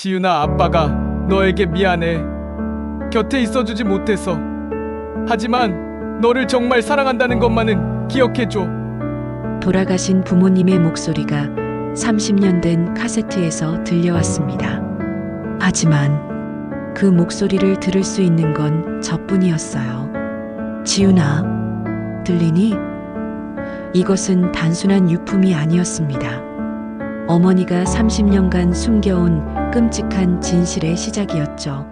지윤아 아빠가 너에게 미안해. 곁에 있어주지 못해서. 하지만 너를 정말 사랑한다는 것만은 기억해줘. 돌아가신 부모님의 목소리가 30년 된 카세트에서 들려왔습니다. 하지만 그 목소리를 들을 수 있는 건 저뿐이었어요. 지윤아, 들리니? 이것은 단순한 유품이 아니었습니다. 어머니가 30년간 숨겨온 끔찍한 진실의 시작이었죠.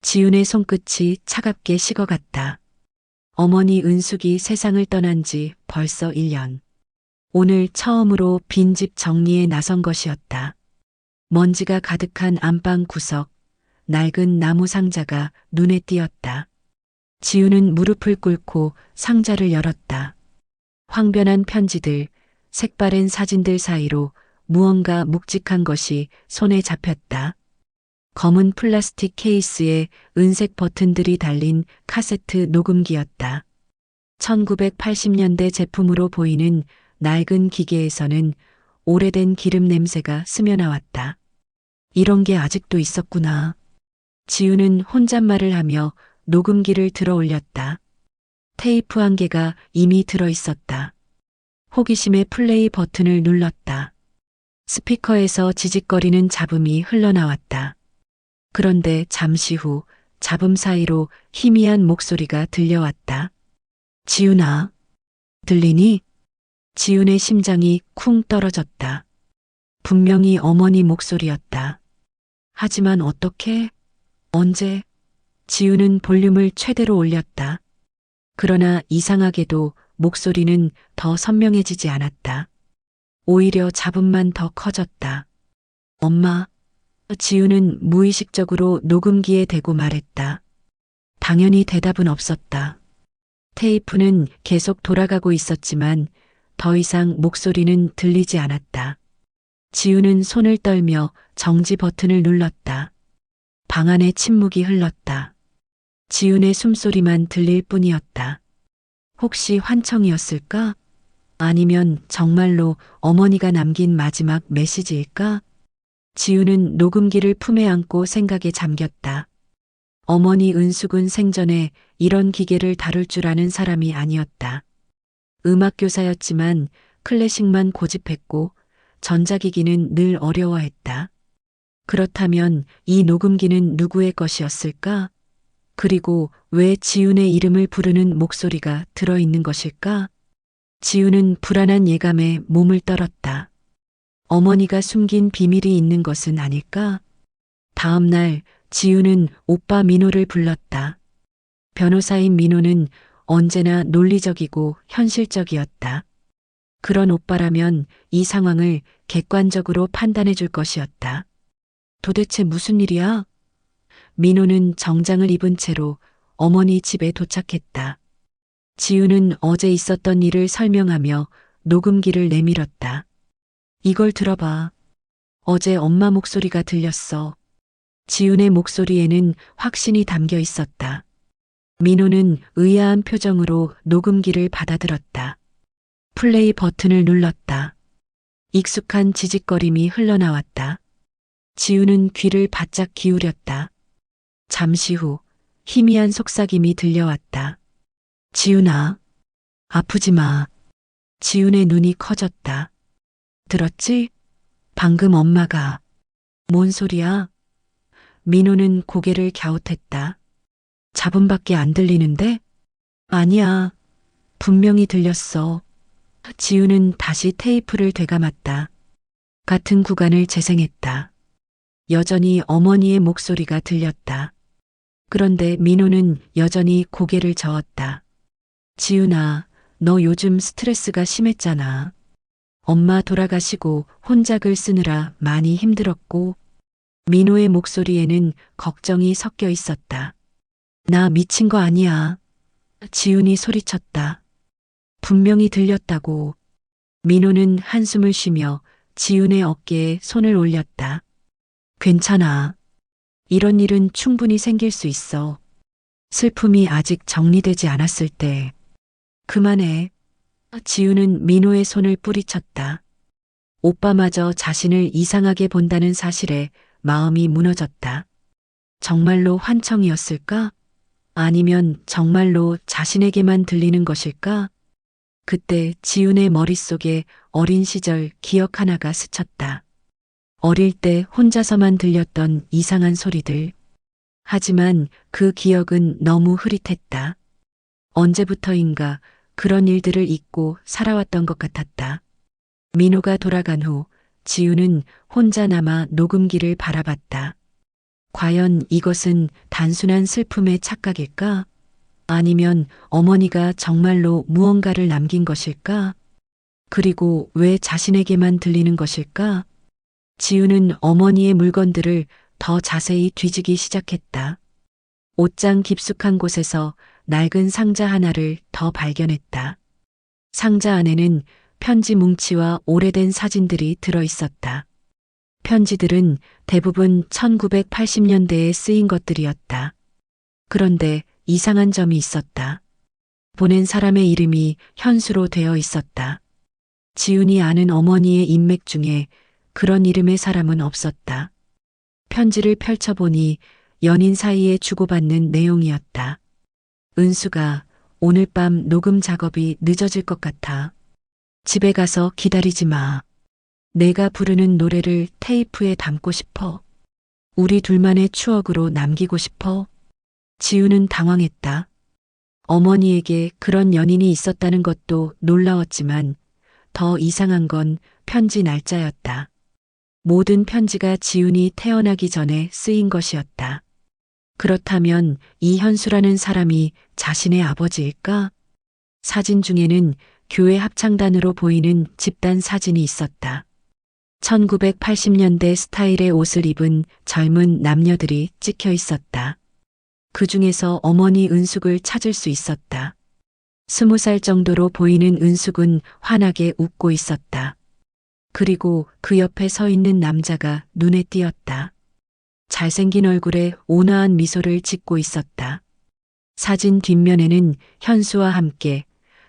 지윤의 손끝이 차갑게 식어갔다. 어머니 은숙이 세상을 떠난 지 벌써 1년. 오늘 처음으로 빈집 정리에 나선 것이었다. 먼지가 가득한 안방 구석, 낡은 나무 상자가 눈에 띄었다. 지우는 무릎을 꿇고 상자를 열었다. 황변한 편지들, 색바랜 사진들 사이로 무언가 묵직한 것이 손에 잡혔다. 검은 플라스틱 케이스에 은색 버튼들이 달린 카세트 녹음기였다. 1980년대 제품으로 보이는 낡은 기계에서는 오래된 기름 냄새가 스며나왔다. 이런 게 아직도 있었구나. 지우는 혼잣말을 하며 녹음기를 들어 올렸다. 테이프 한 개가 이미 들어 있었다. 호기심에 플레이 버튼을 눌렀다. 스피커에서 지직거리는 잡음이 흘러나왔다. 그런데 잠시 후 잡음 사이로 희미한 목소리가 들려왔다. 지훈아, 들리니? 지훈의 심장이 쿵 떨어졌다. 분명히 어머니 목소리였다. 하지만 어떻게? 언제? 지훈은 볼륨을 최대로 올렸다. 그러나 이상하게도 목소리는 더 선명해지지 않았다. 오히려 잡음만 더 커졌다. 엄마, 지우는 무의식적으로 녹음기에 대고 말했다. 당연히 대답은 없었다. 테이프는 계속 돌아가고 있었지만 더 이상 목소리는 들리지 않았다. 지우는 손을 떨며 정지 버튼을 눌렀다. 방 안에 침묵이 흘렀다. 지훈의 숨소리만 들릴 뿐이었다. 혹시 환청이었을까? 아니면 정말로 어머니가 남긴 마지막 메시지일까? 지우는 녹음기를 품에 안고 생각에 잠겼다. 어머니 은숙은 생전에 이런 기계를 다룰 줄 아는 사람이 아니었다. 음악교사였지만 클래식만 고집했고 전자기기는 늘 어려워했다. 그렇다면 이 녹음기는 누구의 것이었을까? 그리고 왜 지훈의 이름을 부르는 목소리가 들어있는 것일까? 지훈은 불안한 예감에 몸을 떨었다. 어머니가 숨긴 비밀이 있는 것은 아닐까? 다음 날 지우는 오빠 민호를 불렀다. 변호사인 민호는 언제나 논리적이고 현실적이었다. 그런 오빠라면 이 상황을 객관적으로 판단해 줄 것이었다. 도대체 무슨 일이야? 민호는 정장을 입은 채로 어머니 집에 도착했다. 지우는 어제 있었던 일을 설명하며 녹음기를 내밀었다. 이걸 들어봐. 어제 엄마 목소리가 들렸어. 지훈의 목소리에는 확신이 담겨 있었다. 민호는 의아한 표정으로 녹음기를 받아들었다. 플레이 버튼을 눌렀다. 익숙한 지직거림이 흘러나왔다. 지우는 귀를 바짝 기울였다. 잠시 후 희미한 속삭임이 들려왔다. 지훈아, 아프지 마. 지훈의 눈이 커졌다. 들었지? 방금 엄마가. 뭔 소리야? 민호는 고개를 갸웃했다. 잡음밖에 안 들리는데? 아니야. 분명히 들렸어. 지우는 다시 테이프를 되감았다. 같은 구간을 재생했다. 여전히 어머니의 목소리가 들렸다. 그런데 민호는 여전히 고개를 저었다. 지훈아, 너 요즘 스트레스가 심했잖아. 엄마 돌아가시고 혼작을 쓰느라 많이 힘들었고, 민호의 목소리에는 걱정이 섞여 있었다. 나 미친 거 아니야. 지훈이 소리쳤다. 분명히 들렸다고. 민호는 한숨을 쉬며 지훈의 어깨에 손을 올렸다. 괜찮아. 이런 일은 충분히 생길 수 있어. 슬픔이 아직 정리되지 않았을 때. 그만해. 지우는 민호의 손을 뿌리쳤다. 오빠마저 자신을 이상하게 본다는 사실에 마음이 무너졌다. 정말로 환청이었을까? 아니면 정말로 자신에게만 들리는 것일까? 그때 지훈의 머릿속에 어린 시절 기억 하나가 스쳤다. 어릴 때 혼자서만 들렸던 이상한 소리들. 하지만 그 기억은 너무 흐릿했다. 언제부터인가 그런 일들을 잊고 살아왔던 것 같았다. 민호가 돌아간 후 지우는 혼자 남아 녹음기를 바라봤다. 과연 이것은 단순한 슬픔의 착각일까? 아니면 어머니가 정말로 무언가를 남긴 것일까? 그리고 왜 자신에게만 들리는 것일까? 지우는 어머니의 물건들을 더 자세히 뒤지기 시작했다. 옷장 깊숙한 곳에서 낡은 상자 하나를 더 발견했다. 상자 안에는 편지 뭉치와 오래된 사진들이 들어 있었다. 편지들은 대부분 1980년대에 쓰인 것들이었다. 그런데 이상한 점이 있었다. 보낸 사람의 이름이 현수로 되어 있었다. 지훈이 아는 어머니의 인맥 중에 그런 이름의 사람은 없었다. 편지를 펼쳐보니 연인 사이에 주고받는 내용이었다. 은수가 오늘 밤 녹음 작업이 늦어질 것 같아. 집에 가서 기다리지 마. 내가 부르는 노래를 테이프에 담고 싶어. 우리 둘만의 추억으로 남기고 싶어. 지우는 당황했다. 어머니에게 그런 연인이 있었다는 것도 놀라웠지만 더 이상한 건 편지 날짜였다. 모든 편지가 지훈이 태어나기 전에 쓰인 것이었다. 그렇다면 이 현수라는 사람이 자신의 아버지일까? 사진 중에는 교회 합창단으로 보이는 집단 사진이 있었다. 1980년대 스타일의 옷을 입은 젊은 남녀들이 찍혀 있었다. 그 중에서 어머니 은숙을 찾을 수 있었다. 스무 살 정도로 보이는 은숙은 환하게 웃고 있었다. 그리고 그 옆에 서 있는 남자가 눈에 띄었다. 잘생긴 얼굴에 온화한 미소를 짓고 있었다. 사진 뒷면에는 현수와 함께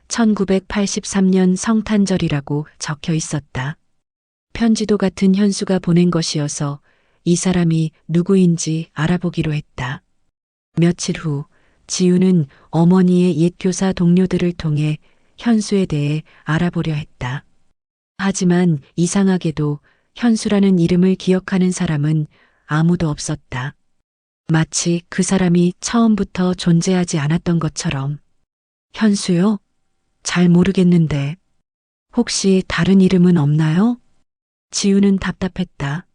1983년 성탄절이라고 적혀 있었다. 편지도 같은 현수가 보낸 것이어서 이 사람이 누구인지 알아보기로 했다. 며칠 후 지우는 어머니의 옛 교사 동료들을 통해 현수에 대해 알아보려 했다. 하지만 이상하게도 현수라는 이름을 기억하는 사람은 아무도 없었다. 마치 그 사람이 처음부터 존재하지 않았던 것처럼. 현수요? 잘 모르겠는데. 혹시 다른 이름은 없나요? 지우는 답답했다.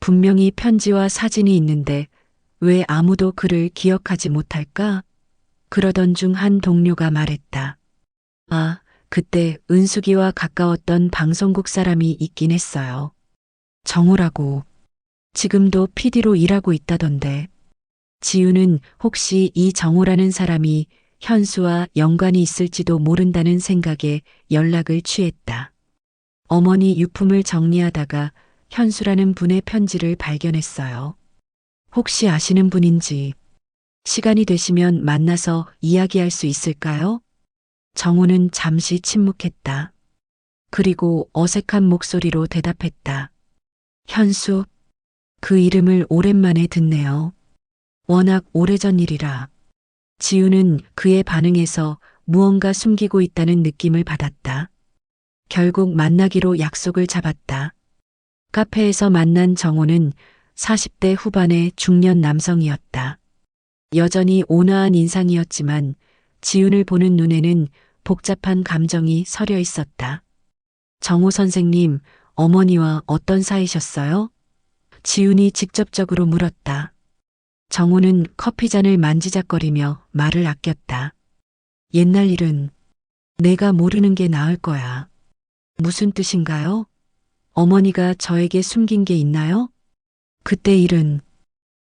분명히 편지와 사진이 있는데 왜 아무도 그를 기억하지 못할까? 그러던 중 한 동료가 말했다. 아, 그때 은숙이와 가까웠던 방송국 사람이 있긴 했어요. 정우라고. 지금도 PD로 일하고 있다던데. 지우는 혹시 이 정우라는 사람이 현수와 연관이 있을지도 모른다는 생각에 연락을 취했다. 어머니 유품을 정리하다가 현수라는 분의 편지를 발견했어요. 혹시 아시는 분인지 시간이 되시면 만나서 이야기할 수 있을까요? 정우는 잠시 침묵했다. 그리고 어색한 목소리로 대답했다. 현수, 그 이름을 오랜만에 듣네요. 워낙 오래전 일이라. 지우는 그의 반응에서 무언가 숨기고 있다는 느낌을 받았다. 결국 만나기로 약속을 잡았다. 카페에서 만난 정호는 40대 후반의 중년 남성이었다. 여전히 온화한 인상이었지만 지훈을 보는 눈에는 복잡한 감정이 서려 있었다. 정호 선생님, 어머니와 어떤 사이셨어요? 지훈이 직접적으로 물었다. 정호는 커피잔을 만지작거리며 말을 아꼈다. 옛날 일은 내가 모르는 게 나을 거야. 무슨 뜻인가요? 어머니가 저에게 숨긴 게 있나요? 그때 일은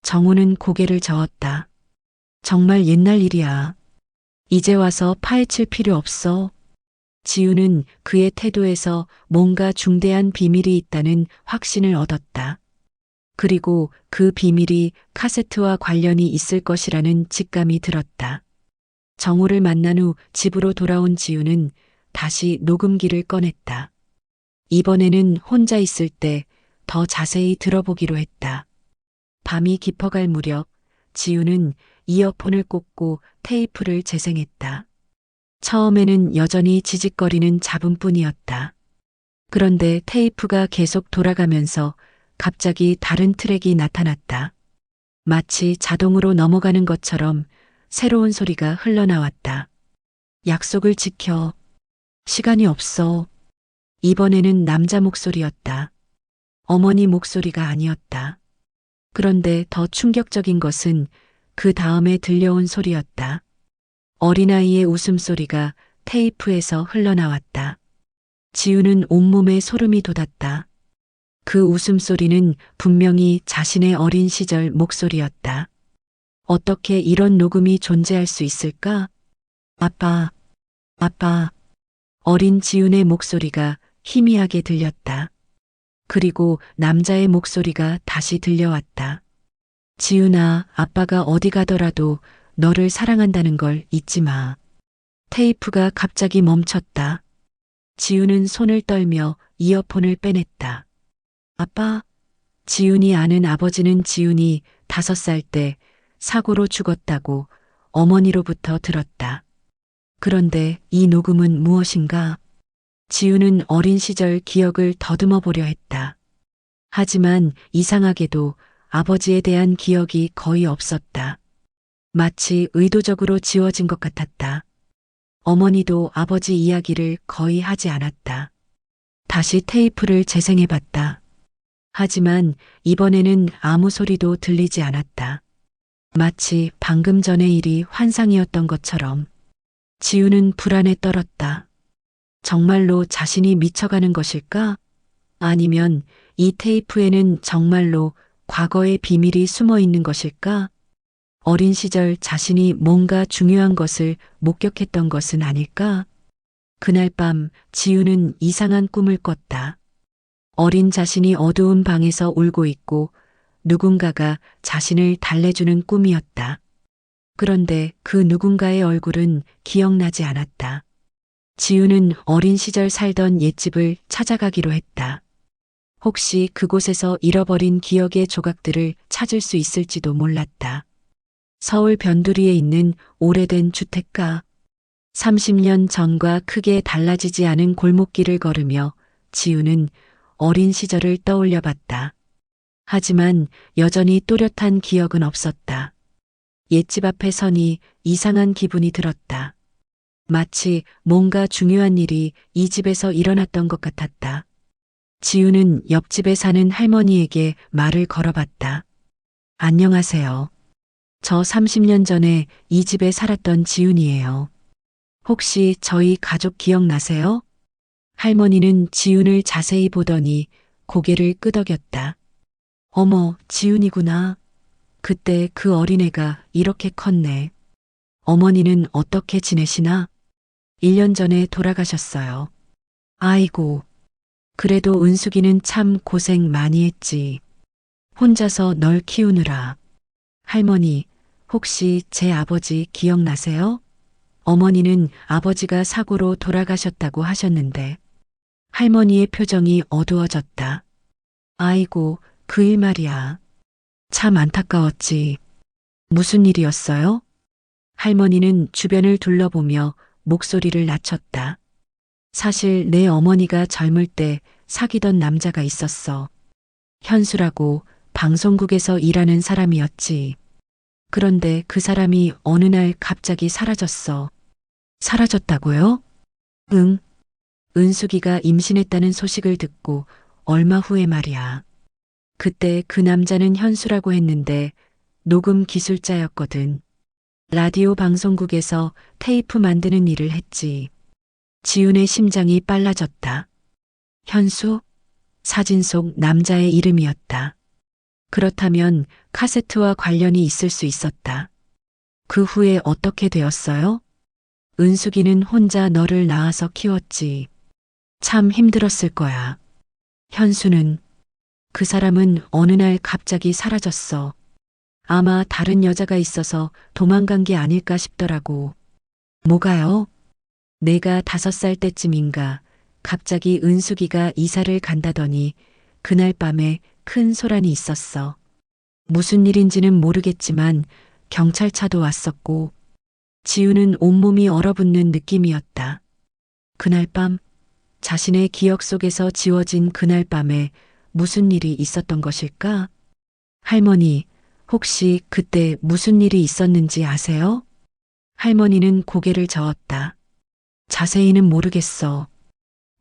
정우는 고개를 저었다. 정말 옛날 일이야. 이제 와서 파헤칠 필요 없어. 지우는 그의 태도에서 뭔가 중대한 비밀이 있다는 확신을 얻었다. 그리고 그 비밀이 카세트와 관련이 있을 것이라는 직감이 들었다. 정우를 만난 후 집으로 돌아온 지우는 다시 녹음기를 꺼냈다. 이번에는 혼자 있을 때 더 자세히 들어보기로 했다. 밤이 깊어갈 무렵 지우는 이어폰을 꽂고 테이프를 재생했다. 처음에는 여전히 지직거리는 잡음뿐이었다. 그런데 테이프가 계속 돌아가면서 갑자기 다른 트랙이 나타났다. 마치 자동으로 넘어가는 것처럼 새로운 소리가 흘러나왔다. 약속을 지켜. 시간이 없어. 이번에는 남자 목소리였다. 어머니 목소리가 아니었다. 그런데 더 충격적인 것은 그 다음에 들려온 소리였다. 어린아이의 웃음소리가 테이프에서 흘러나왔다. 지우는 온몸에 소름이 돋았다. 그 웃음소리는 분명히 자신의 어린 시절 목소리였다. 어떻게 이런 녹음이 존재할 수 있을까? 아빠, 아빠. 어린 지훈의 목소리가 희미하게 들렸다. 그리고 남자의 목소리가 다시 들려왔다. 지훈아, 아빠가 어디 가더라도 너를 사랑한다는 걸 잊지 마. 테이프가 갑자기 멈췄다. 지훈은 손을 떨며 이어폰을 빼냈다. 아빠, 지훈이 아는 아버지는 지훈이 다섯 살 때 사고로 죽었다고 어머니로부터 들었다. 그런데 이 녹음은 무엇인가? 지우는 어린 시절 기억을 더듬어 보려 했다. 하지만 이상하게도 아버지에 대한 기억이 거의 없었다. 마치 의도적으로 지워진 것 같았다. 어머니도 아버지 이야기를 거의 하지 않았다. 다시 테이프를 재생해 봤다. 하지만 이번에는 아무 소리도 들리지 않았다. 마치 방금 전의 일이 환상이었던 것처럼 지우는 불안에 떨었다. 정말로 자신이 미쳐가는 것일까? 아니면 이 테이프에는 정말로 과거의 비밀이 숨어 있는 것일까? 어린 시절 자신이 뭔가 중요한 것을 목격했던 것은 아닐까? 그날 밤 지우는 이상한 꿈을 꿨다. 어린 자신이 어두운 방에서 울고 있고 누군가가 자신을 달래주는 꿈이었다. 그런데 그 누군가의 얼굴은 기억나지 않았다. 지우는 어린 시절 살던 옛집을 찾아가기로 했다. 혹시 그곳에서 잃어버린 기억의 조각들을 찾을 수 있을지도 몰랐다. 서울 변두리에 있는 오래된 주택가. 30년 전과 크게 달라지지 않은 골목길을 걸으며 지우는 어린 시절을 떠올려 봤다. 하지만 여전히 또렷한 기억은 없었다. 옛집 앞에 서니 이상한 기분이 들었다. 마치 뭔가 중요한 일이 이 집에서 일어났던 것 같았다. 지우는 옆집에 사는 할머니에게 말을 걸어봤다. 안녕하세요. 저 30년 전에 이 집에 살았던 지훈이에요. 혹시 저희 가족 기억나세요? 할머니는 지훈을 자세히 보더니 고개를 끄덕였다. 어머, 지훈이구나. 그때 그 어린애가 이렇게 컸네. 어머니는 어떻게 지내시나? 1년 전에 돌아가셨어요. 아이고. 그래도 은숙이는 참 고생 많이 했지. 혼자서 널 키우느라. 할머니, 혹시 제 아버지 기억나세요? 어머니는 아버지가 사고로 돌아가셨다고 하셨는데, 할머니의 표정이 어두워졌다. 아이고, 그 일 말이야. 참 안타까웠지. 무슨 일이었어요? 할머니는 주변을 둘러보며 목소리를 낮췄다. 사실 내 어머니가 젊을 때 사귀던 남자가 있었어. 현수라고 방송국에서 일하는 사람이었지. 그런데 그 사람이 어느 날 갑자기 사라졌어. 사라졌다고요? 응. 은숙이가 임신했다는 소식을 듣고 얼마 후에 말이야. 그때 그 남자는 현수라고 했는데 녹음 기술자였거든. 라디오 방송국에서 테이프 만드는 일을 했지. 지훈의 심장이 빨라졌다. 현수? 사진 속 남자의 이름이었다. 그렇다면 카세트와 관련이 있을 수 있었다. 그 후에 어떻게 되었어요? 은숙이는 혼자 너를 낳아서 키웠지. 참 힘들었을 거야. 현수는 그 사람은 어느 날 갑자기 사라졌어. 아마 다른 여자가 있어서 도망간 게 아닐까 싶더라고. 뭐가요? 내가 다섯 살 때쯤인가 갑자기 은숙이가 이사를 간다더니 그날 밤에 큰 소란이 있었어. 무슨 일인지는 모르겠지만 경찰차도 왔었고 지우는 온몸이 얼어붙는 느낌이었다. 그날 밤 자신의 기억 속에서 지워진 그날 밤에 무슨 일이 있었던 것일까? 할머니, 혹시 그때 무슨 일이 있었는지 아세요? 할머니는 고개를 저었다. 자세히는 모르겠어.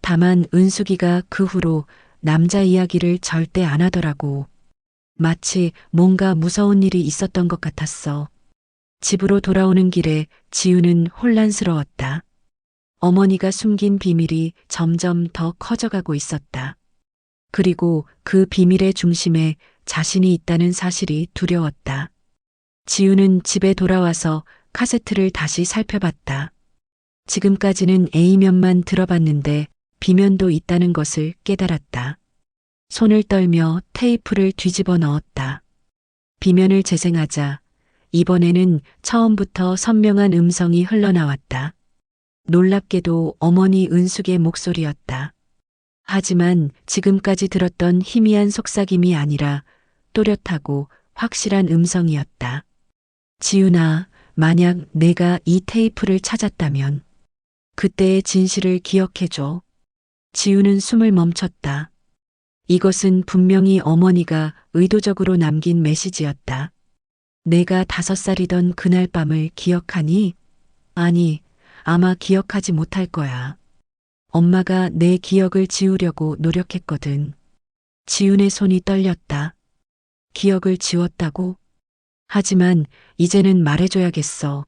다만 은숙이가 그 후로 남자 이야기를 절대 안 하더라고. 마치 뭔가 무서운 일이 있었던 것 같았어. 집으로 돌아오는 길에 지우는 혼란스러웠다. 어머니가 숨긴 비밀이 점점 더 커져가고 있었다. 그리고 그 비밀의 중심에 자신이 있다는 사실이 두려웠다. 지우는 집에 돌아와서 카세트를 다시 살펴봤다. 지금까지는 A면만 들어봤는데 B면도 있다는 것을 깨달았다. 손을 떨며 테이프를 뒤집어 넣었다. B면을 재생하자 이번에는 처음부터 선명한 음성이 흘러나왔다. 놀랍게도 어머니 은숙의 목소리였다. 하지만 지금까지 들었던 희미한 속삭임이 아니라 또렷하고 확실한 음성이었다. 지윤아, 만약 내가 이 테이프를 찾았다면 그때의 진실을 기억해줘. 지우는 숨을 멈췄다. 이것은 분명히 어머니가 의도적으로 남긴 메시지였다. 내가 다섯 살이던 그날 밤을 기억하니? 아니, 아마 기억하지 못할 거야. 엄마가 내 기억을 지우려고 노력했거든. 지훈의 손이 떨렸다. 기억을 지웠다고? 하지만 이제는 말해줘야겠어.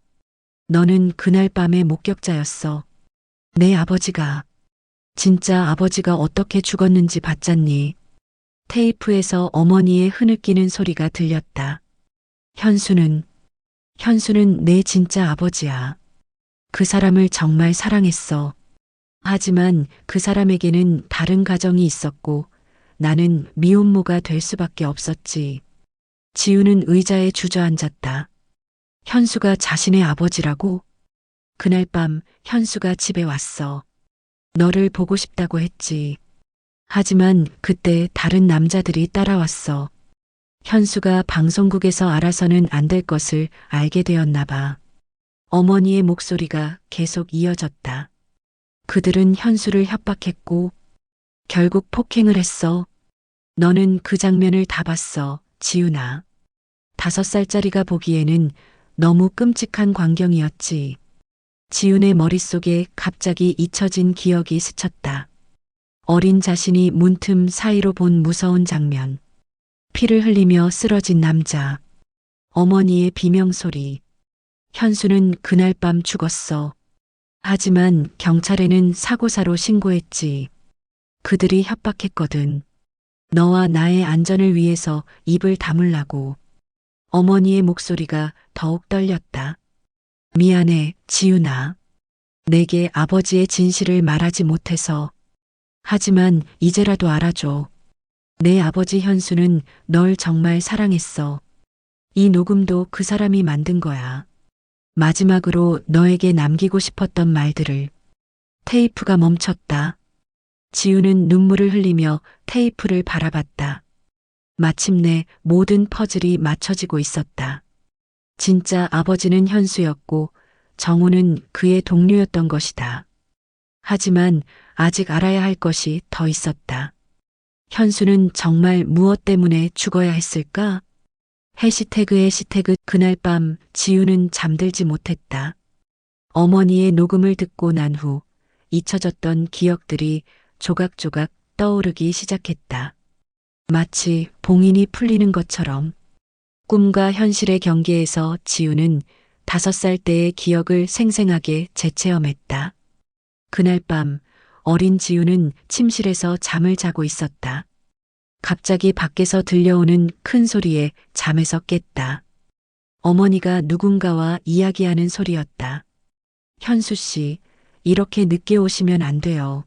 너는 그날 밤의 목격자였어. 내 아버지가. 진짜 아버지가 어떻게 죽었는지 봤잖니. 테이프에서 어머니의 흐느끼는 소리가 들렸다. 현수는, 현수는 내 진짜 아버지야. 그 사람을 정말 사랑했어. 하지만 그 사람에게는 다른 가정이 있었고 나는 미혼모가 될 수밖에 없었지. 지우는 의자에 주저앉았다. 현수가 자신의 아버지라고? 그날 밤 현수가 집에 왔어. 너를 보고 싶다고 했지. 하지만 그때 다른 남자들이 따라왔어. 현수가 방송국에서 알아서는 안 될 것을 알게 되었나 봐. 어머니의 목소리가 계속 이어졌다. 그들은 현수를 협박했고 결국 폭행을 했어. 너는 그 장면을 다 봤어, 지훈아. 다섯 살짜리가 보기에는 너무 끔찍한 광경이었지. 지훈의 머릿속에 갑자기 잊혀진 기억이 스쳤다. 어린 자신이 문틈 사이로 본 무서운 장면. 피를 흘리며 쓰러진 남자. 어머니의 비명소리. 현수는 그날 밤 죽었어. 하지만 경찰에는 사고사로 신고했지. 그들이 협박했거든. 너와 나의 안전을 위해서 입을 다물라고. 어머니의 목소리가 더욱 떨렸다. 미안해, 지윤아. 내게 아버지의 진실을 말하지 못해서. 하지만 이제라도 알아줘. 내 아버지 현수는 널 정말 사랑했어. 이 녹음도 그 사람이 만든 거야. 마지막으로 너에게 남기고 싶었던 말들을. 테이프가 멈췄다. 지우는 눈물을 흘리며 테이프를 바라봤다. 마침내 모든 퍼즐이 맞춰지고 있었다. 진짜 아버지는 현수였고 정우는 그의 동료였던 것이다. 하지만 아직 알아야 할 것이 더 있었다. 현수는 정말 무엇 때문에 죽어야 했을까? 해시태그 해시태그 그날 밤 지우는 잠들지 못했다. 어머니의 녹음을 듣고 난 후 잊혀졌던 기억들이 조각조각 떠오르기 시작했다. 마치 봉인이 풀리는 것처럼 꿈과 현실의 경계에서 지우는 다섯 살 때의 기억을 생생하게 재체험했다. 그날 밤 어린 지우는 침실에서 잠을 자고 있었다. 갑자기 밖에서 들려오는 큰 소리에 잠에서 깼다. 어머니가 누군가와 이야기하는 소리였다. 현수 씨, 이렇게 늦게 오시면 안 돼요.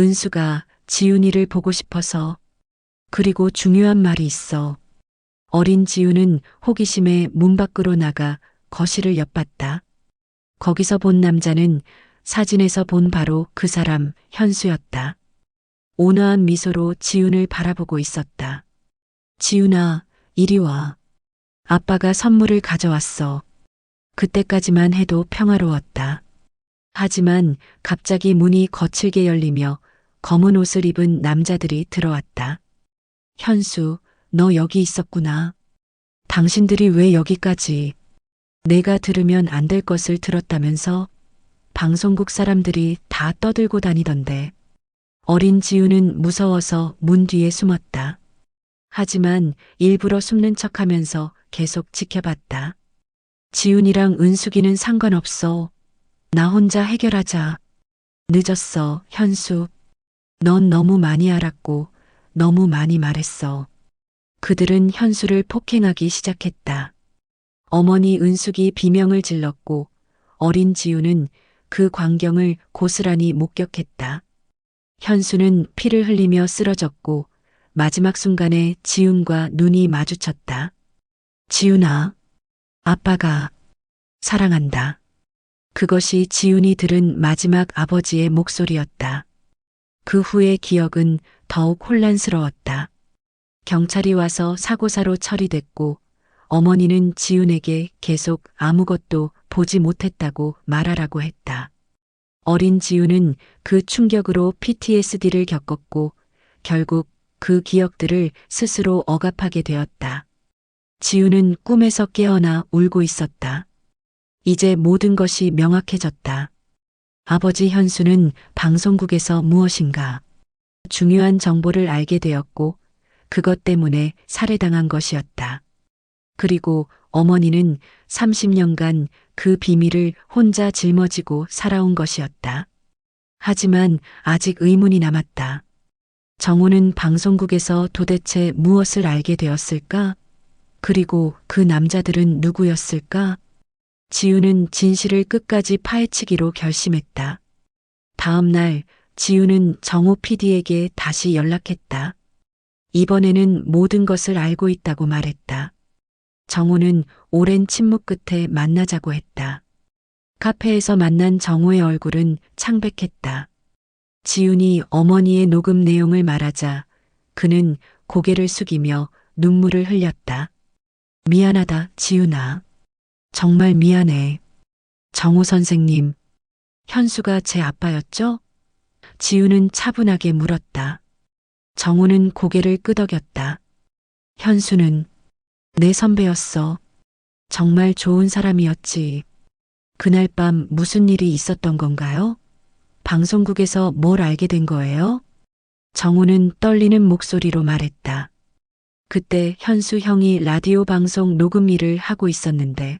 은수가 지훈이를 보고 싶어서. 그리고 중요한 말이 있어. 어린 지훈은 호기심에 문 밖으로 나가 거실을 엿봤다. 거기서 본 남자는 사진에서 본 바로 그 사람 현수였다. 온화한 미소로 지훈을 바라보고 있었다. 지훈아, 이리 와. 아빠가 선물을 가져왔어. 그때까지만 해도 평화로웠다. 하지만 갑자기 문이 거칠게 열리며 검은 옷을 입은 남자들이 들어왔다. 현수, 너 여기 있었구나. 당신들이 왜 여기까지? 내가 들으면 안 될 것을 들었다면서? 방송국 사람들이 다 떠들고 다니던데. 어린 지우는 무서워서 문 뒤에 숨었다. 하지만 일부러 숨는 척 하면서 계속 지켜봤다. 지훈이랑 은숙이는 상관없어. 나 혼자 해결하자. 늦었어, 현수. 넌 너무 많이 알았고, 너무 많이 말했어. 그들은 현수를 폭행하기 시작했다. 어머니 은숙이 비명을 질렀고, 어린 지우는 그 광경을 고스란히 목격했다. 현수는 피를 흘리며 쓰러졌고, 마지막 순간에 지훈과 눈이 마주쳤다. 지훈아, 아빠가 사랑한다. 그것이 지훈이 들은 마지막 아버지의 목소리였다. 그 후의 기억은 더욱 혼란스러웠다. 경찰이 와서 사고사로 처리됐고 어머니는 지훈에게 계속 아무것도 보지 못했다고 말하라고 했다. 어린 지훈은 그 충격으로 PTSD를 겪었고 결국 그 기억들을 스스로 억압하게 되었다. 지훈은 꿈에서 깨어나 울고 있었다. 이제 모든 것이 명확해졌다. 아버지 현수는 방송국에서 무엇인가 중요한 정보를 알게 되었고 그것 때문에 살해당한 것이었다. 그리고 어머니는 30년간 그 비밀을 혼자 짊어지고 살아온 것이었다. 하지만 아직 의문이 남았다. 정우는 방송국에서 도대체 무엇을 알게 되었을까? 그리고 그 남자들은 누구였을까? 지우는 진실을 끝까지 파헤치기로 결심했다. 다음 날 지우는 정호 PD에게 다시 연락했다. 이번에는 모든 것을 알고 있다고 말했다. 정호는 오랜 침묵 끝에 만나자고 했다. 카페에서 만난 정호의 얼굴은 창백했다. 지훈이 어머니의 녹음 내용을 말하자 그는 고개를 숙이며 눈물을 흘렸다. 미안하다, 지훈아. 정말 미안해. 정호 선생님. 현수가 제 아빠였죠? 지우는 차분하게 물었다. 정호는 고개를 끄덕였다. 현수는 내 선배였어. 정말 좋은 사람이었지. 그날 밤 무슨 일이 있었던 건가요? 방송국에서 뭘 알게 된 거예요? 정우는 떨리는 목소리로 말했다. 그때 현수 형이 라디오 방송 녹음 일을 하고 있었는데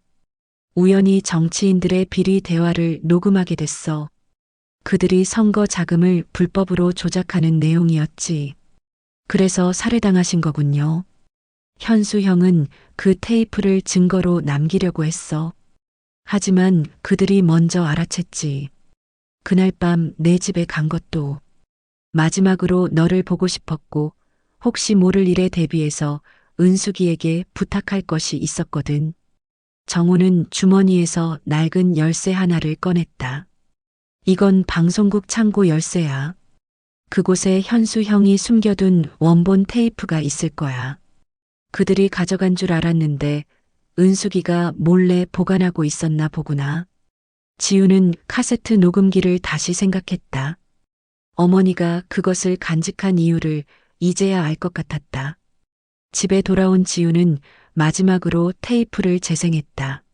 우연히 정치인들의 비리 대화를 녹음하게 됐어. 그들이 선거 자금을 불법으로 조작하는 내용이었지. 그래서 살해당하신 거군요. 현수 형은 그 테이프를 증거로 남기려고 했어. 하지만 그들이 먼저 알아챘지. 그날 밤 내 집에 간 것도 마지막으로 너를 보고 싶었고 혹시 모를 일에 대비해서 은숙이에게 부탁할 것이 있었거든. 정호는 주머니에서 낡은 열쇠 하나를 꺼냈다. 이건 방송국 창고 열쇠야. 그곳에 현수 형이 숨겨둔 원본 테이프가 있을 거야. 그들이 가져간 줄 알았는데 은숙이가 몰래 보관하고 있었나 보구나. 지우는 카세트 녹음기를 다시 생각했다. 어머니가 그것을 간직한 이유를 이제야 알 것 같았다. 집에 돌아온 지우는 마지막으로 테이프를 재생했다.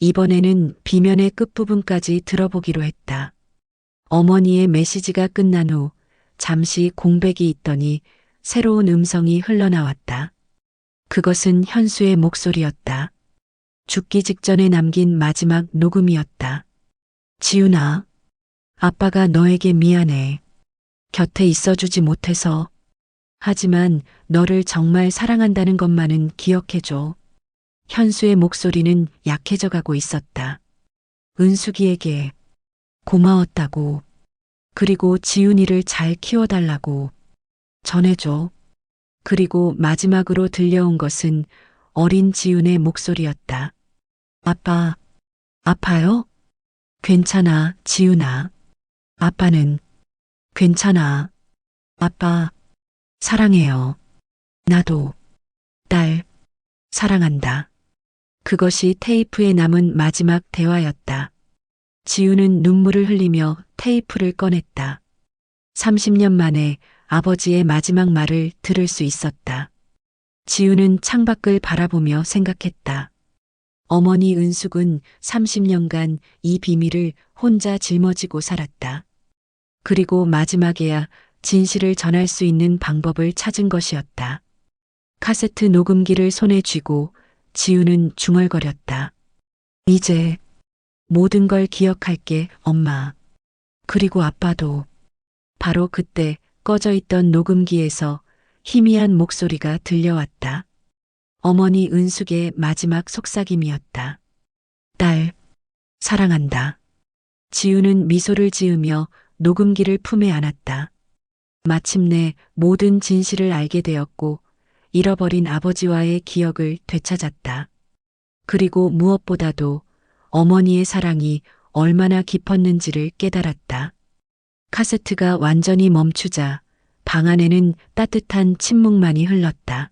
이번에는 비면의 끝부분까지 들어보기로 했다. 어머니의 메시지가 끝난 후 잠시 공백이 있더니 새로운 음성이 흘러나왔다. 그것은 현수의 목소리였다. 죽기 직전에 남긴 마지막 녹음이었다. 지훈아, 아빠가 너에게 미안해. 곁에 있어주지 못해서. 하지만 너를 정말 사랑한다는 것만은 기억해줘. 현수의 목소리는 약해져 가고 있었다. 은숙이에게 고마웠다고. 그리고 지훈이를 잘 키워달라고. 전해줘. 그리고 마지막으로 들려온 것은 어린 지훈의 목소리였다. 아빠, 아파요? 괜찮아, 지훈아. 아빠는 괜찮아. 아빠, 사랑해요. 나도, 딸, 사랑한다. 그것이 테이프에 남은 마지막 대화였다. 지우는 눈물을 흘리며 테이프를 꺼냈다. 30년 만에 아버지의 마지막 말을 들을 수 있었다. 지우는 창밖을 바라보며 생각했다. 어머니 은숙은 30년간 이 비밀을 혼자 짊어지고 살았다. 그리고 마지막에야 진실을 전할 수 있는 방법을 찾은 것이었다. 카세트 녹음기를 손에 쥐고 지우는 중얼거렸다. 이제 모든 걸 기억할게, 엄마. 그리고 아빠도. 바로 그때 꺼져 있던 녹음기에서 희미한 목소리가 들려왔다. 어머니 은숙의 마지막 속삭임이었다. 딸, 사랑한다. 지우는 미소를 지으며 녹음기를 품에 안았다. 마침내 모든 진실을 알게 되었고 잃어버린 아버지와의 기억을 되찾았다. 그리고 무엇보다도 어머니의 사랑이 얼마나 깊었는지를 깨달았다. 카세트가 완전히 멈추자 방 안에는 따뜻한 침묵만이 흘렀다.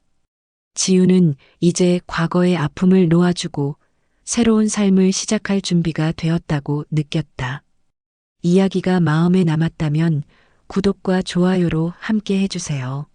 지우는 이제 과거의 아픔을 놓아주고 새로운 삶을 시작할 준비가 되었다고 느꼈다. 이야기가 마음에 남았다면 구독과 좋아요로 함께 해주세요.